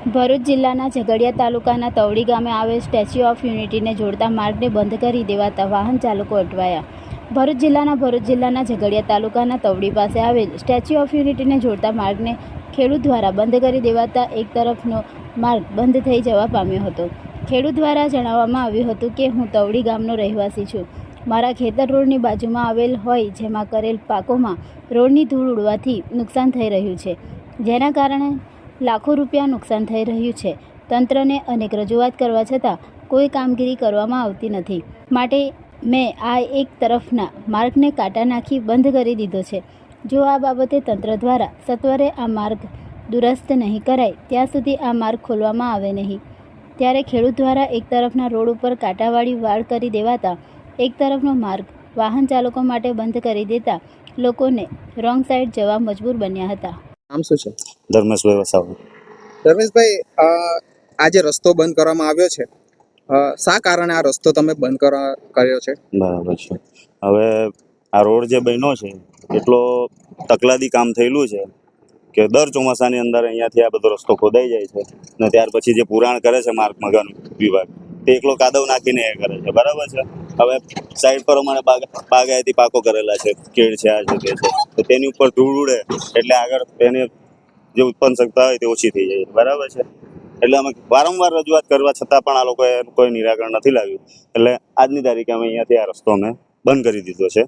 ભરૂચ જિલ્લાના ઝઘડિયા તાલુકાના તવડી ગામે આવેલ સ્ટેચ્યુ ઓફ યુનિટીને જોડતા માર્ગને બંધ કરી દેવાતા વાહન ચાલકો અટવાયા. ભરૂચ જિલ્લાના ભરૂચ જિલ્લાના ઝઘડિયા તાલુકાના તવડી પાસે આવેલ સ્ટેચ્યુ ઓફ યુનિટીને જોડતા માર્ગને ખેડૂત દ્વારા બંધ કરી દેવાતા એક તરફનો માર્ગ બંધ થઈ જવા પામ્યો હતો. ખેડૂત દ્વારા જણાવવામાં આવ્યું હતું કે, હું તવડી ગામનો રહેવાસી છું. મારા ખેતર રોડની બાજુમાં આવેલ હોય જેમાં કરેલ પાકોમાં રોડની ધૂળ ઉડવાથી નુકસાન થઈ રહ્યું છે. જેના કારણે લાખો રૂપિયા નુકસાન થઈ રહ્યું છે. તંત્રને અનેક રજૂઆત કરવા છતાં કોઈ કામગીરી કરવામાં આવતી નથી. માટે મેં આ એક તરફના માર્ગને કાંટા નાખી બંધ કરી દીધો છે. જો આ બાબતે તંત્ર દ્વારા સત્વરે આ માર્ગ દુરસ્ત નહીં કરાય, ત્યાં સુધી આ માર્ગ ખોલવામાં આવે નહીં. ત્યારે ખેડૂત દ્વારા એક તરફના રોડ ઉપર કાંટાવાળી વાળ કરી દેવાતા, એક તરફનો માર્ગ વાહન ચાલકો માટે બંધ કરી દેતા લોકોને રોંગ સાઈડ જવા મજબૂર બન્યા હતા. નામ શું છે? ધર્મેશભાઈ વસાવા. ધર્મેશભાઈ આજે આ જે રસ્તો બંધ કરવામાં આવ્યો છે શા કારણે આ રસ્તો તમે બંધ કરવા કર્યો છે? બરાબર છે. હવે આ રોડ જે બન્યો છે એટલો તકલાદી કામ થયેલું છે કે દર ચોમાસાની અંદર અહીંયાથી આ બધો રસ્તો ખોદાઈ જાય છે ને ત્યાર પછી જે પુરાણ કરે છે માર્ગ મગન વિભાગ તે એકલો કાદવ નાખીને એ કરે છે. બરાબર છે? હવે સાઈડ પર અમારે બાગ બાગાયતી પાકો કરેલા છે કેળ છે આ છે તે છે. તો તેની ઉપર ધૂળ ઉડે એટલે આગળ તેની જે ઉત્પન્ન શકતા હોય તે ઓછી થઈ જાય બરાબર છે? એટલે અમે વારંવાર રજૂઆત કરવા છતાં પણ આ લોકોએ કોઈ નિરાકરણ નથી લાવ્યું. એટલે આજની તારીખે અમે અહીંયાથી આ રસ્તો અમે બંધ કરી દીધો છે.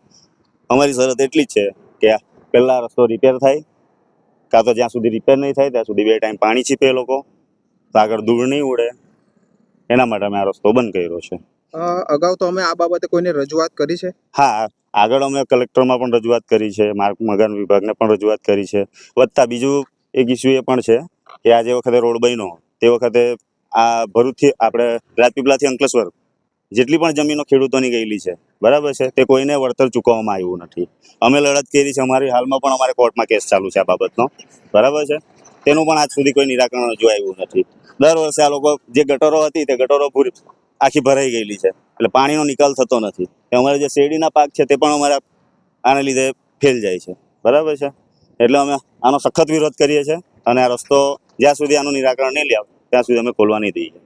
અમારી શરત એટલી જ છે કે આ પહેલાં રસ્તો રિપેર થાય કાં તો જ્યાં સુધી રિપેર નહીં થાય ત્યાં સુધી બે ટાઈમ પાણી છીપે એ લોકો તો આગળ ધૂળ નહીં ઉડે. એના માટે અમે આ રસ્તો બંધ કર્યો છે. અગાઉ તો અમે આ બાબતે કોઈને રજૂઆત કરી છે? હા આગળ અમે કલેક્ટરમાં પણ રજૂઆત કરી છે માર્ગ મકાન વિભાગને પણ રજૂઆત કરી છે. વત્તા બીજું એક ઇસ્યુ એ પણ છે કે આ જે વખતે રોડ બન્યો, તે વખતે આ ભરૂચથી આપણે રાજપીપળાથી અંકલેશ્વર જેટલી પણ જમીનો ખેડૂતોની ગયેલી છે, બરાબર છે? તે કોઈને વળતર ચૂકવવામાં આવ્યું નથી. અમે લડત કરી છે, અમારી હાલમાં પણ અમારે કોર્ટમાં કેસ ચાલુ છે આ બાબતનો, બરાબર છે? તેનું પણ આજ સુધી કોઈ નિરાકરણ હજુ આવ્યું નથી. દર વર્ષે આ લોકો જે ગટરો હતી, તે ગટરો પૂરી આખી ભરાઈ ગયેલી છે. એટલે પાણીનો નિકાલ થતો નથી. અમારે જે શેરડીના પાક છે, તે પણ અમારા આને લીધે ફેલ જાય છે. બરાબર છે? એટલે અમે આનો સખત વિરોધ કરીએ છીએ અને આ રસ્તો જ્યાં સુધી આનું નિરાકરણ નહીં લે, ત્યાં સુધી અમે ખોલવા નહીં દઈએ.